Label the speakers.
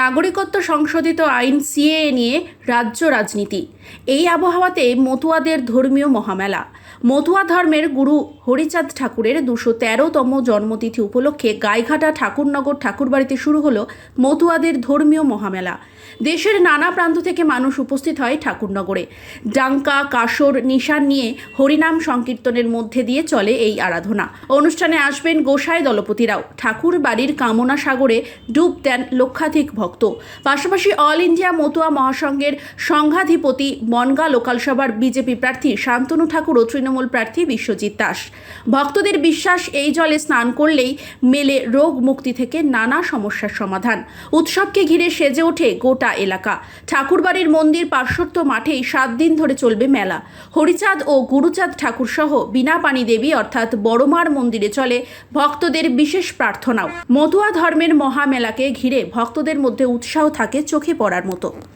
Speaker 1: নাগরিকত্ব সংশোধিত আইন সিএএ নিয়ে রাজ্য রাজনীতি। এই আবহাওয়াতে মতুয়াদের ধর্মীয় মহামেলা। মতুয়া ধর্মের গুরু হরিচাঁদ ঠাকুরের দুশো তেরোতম জন্মতিথি উপলক্ষে গাইঘাটা ঠাকুরনগর ঠাকুরবাড়িতে শুরু হলো মতুয়াদের ধর্মীয় মহামেলা। দেশের নানা প্রান্ত থেকে মানুষ উপস্থিত হয় ঠাকুরনগরে। ডাঙ্কা, কাসর, নিশান নিয়ে হরিনাম সংকীর্তনের মধ্যে দিয়ে চলে এই আরাধনা। অনুষ্ঠানে আসবেন গোসাই দলপতিরাও। ঠাকুর বাড়ির কামনা সাগরে ডুব দেন লক্ষাধিক ভক্ত। পাশাপাশি অল ইন্ডিয়া মতুয়া মহাসংঘের সংঘাধিপতি বনগা লোকাল সভার বিজেপি প্রার্থী শান্তনু ঠাকুর ও তৃণমূল প্রার্থী বিশ্বজিৎ দাস। ভক্তদের বিশ্বাস, এই জলে স্নান করলেই মেলে রোগ মুক্তি থেকে নানা সমস্যার সমাধান। উৎসবকে ঘিরে সেজে ওঠে গোটা এলাকা। ঠাকুরবাড়ির মন্দির পার্শ্বত্ব মাঠেই সাত দিন ধরে চলবে মেলা। হরিচাঁদ ও গুরুচাঁদ ঠাকুর সহ বিনাপানি দেবী অর্থাৎ বড়মার মন্দিরে চলে ভক্তদের বিশেষ প্রার্থনাও। মতুয়া ধর্মের মহামেলাকে ঘিরে ভক্তদের মধ্যে উৎসাহ থাকে চোখে পড়ার মতো।